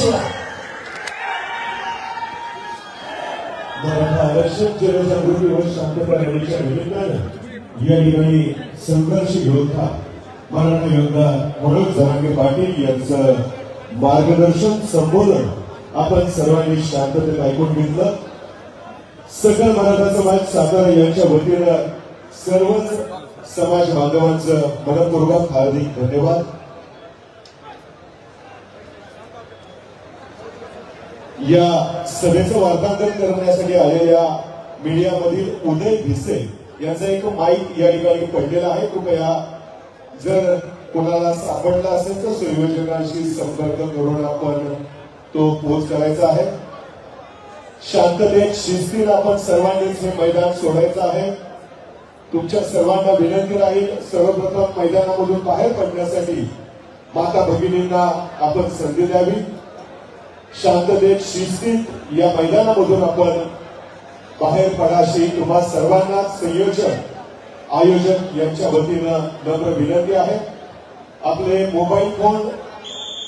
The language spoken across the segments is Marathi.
शिवाय मराठा आरक्षण जनजागृती व शांतता रॅलीच्या निमित्तानं या ठिकाणी संघर्ष योद्धा मराठा योद्धा मनोज जरांगे पाटील यांचं मार्गदर्शन संबोधन आपण सर्वांनी शांततेत ऐकून घेतलं. सकल मराठा समाज सातारा यांच्या वतीनं सर्वच समाज बांधवांचं मनपूर्वक हार्दिक धन्यवाद. या सभेचं वार्तांकन करण्यासाठी आलेल्या मीडियामधील उदय भिसे यांचा एक माईक या ठिकाणी पडलेला आहे. कृपया जर कोणाला सापडला असेल तर संयोजनाशी संपर्क करून आपण तो पोच करायचा आहे. शांततेत शिस्तीत आपण सर्वांनीच हे मैदान सोडायचं आहे. तुमच्या सर्वांना विनंती राहील सर्वप्रथम मैदानामधून बाहेर पडण्यासाठी माता भगिनींना आपण संधी द्यावी. शांततेत शिस्तीत या मैदानामधून आपण बाहेर पडाशी तुम्हा सर्वांना संयोजक आयोजक यांच्या वतीनं नम्र विनंती आहे. आपले मोबाईल फोन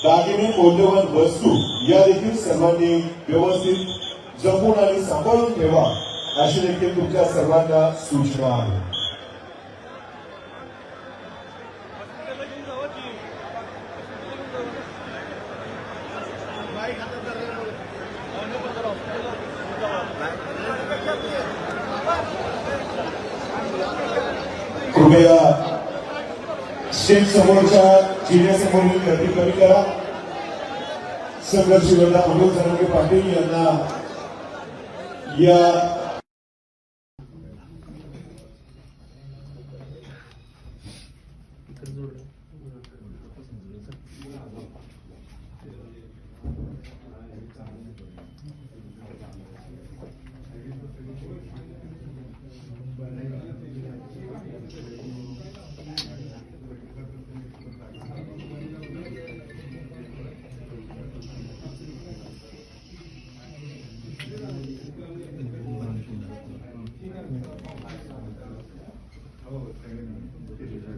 दागिने मौल्यवान वस्तू या देखील सर्वांनी व्यवस्थित जपून आणि सांभाळून ठेवा अशी देखील तुमच्या सर्वांना सूचना आहे. कृपया शेत समोरच्या चिन्ह्यासमोरील गर्दी कमी करा. संघर्ष योद्धा मनोज धनंगे पाटील यांना या Ele não